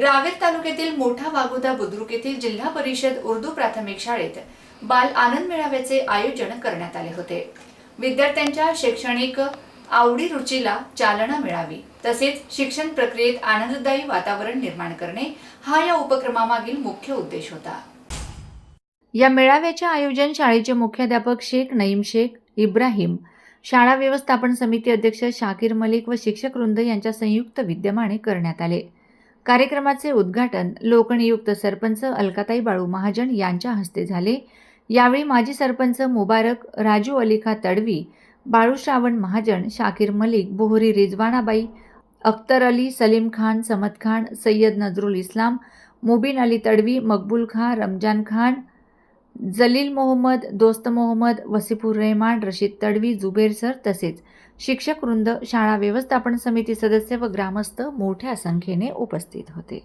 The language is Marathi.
रावेर तालुक्यातील मोठा वागोदा बुद्रुक येथील जिल्हा परिषद उर्दू प्राथमिक शाळेत बाल आनंद मेळाव्याचे आयोजन करण्यात आले होते. विद्यार्थ्यांच्या शैक्षणिक आवडी रुचीला चालना मिळावी तसेच शिक्षण प्रक्रियेत आनंददायी वातावरण निर्माण करणे हा या उपक्रमामागील मुख्य उद्देश होता. या मेळाव्याचे आयोजन शाळेचे मुख्याध्यापक शेख नईम शेख इब्राहिम शाळा व्यवस्थापन समिती अध्यक्ष शाकीर मलिक व शिक्षक वृंद यांच्या संयुक्त विद्यमाने करण्यात आले. कार्यक्रमाचे उद्घाटन लोकनियुक्त सरपंच अलकाताई बाळू महाजन यांच्या हस्ते झाले. यावेळी माजी सरपंच मुबारक राजू अलिखा तडवी बाळू श्रावण महाजन शाकीर मलिक बोहरी रिजवानाबाई अख्तर अली सलीम खान समद खान सय्यद नजरुल इस्लाम मुबीन अली तडवी मकबूल खान रमजान खान जलील मोहम्मद दोस्त मोहम्मद वसिफुर रेहमान रशीद तडवी जुबेर सर तसेच शिक्षक वृंद शाळा व्यवस्थापन समिती सदस्य व ग्रामस्थ मोठ्या संख्येने उपस्थित होते.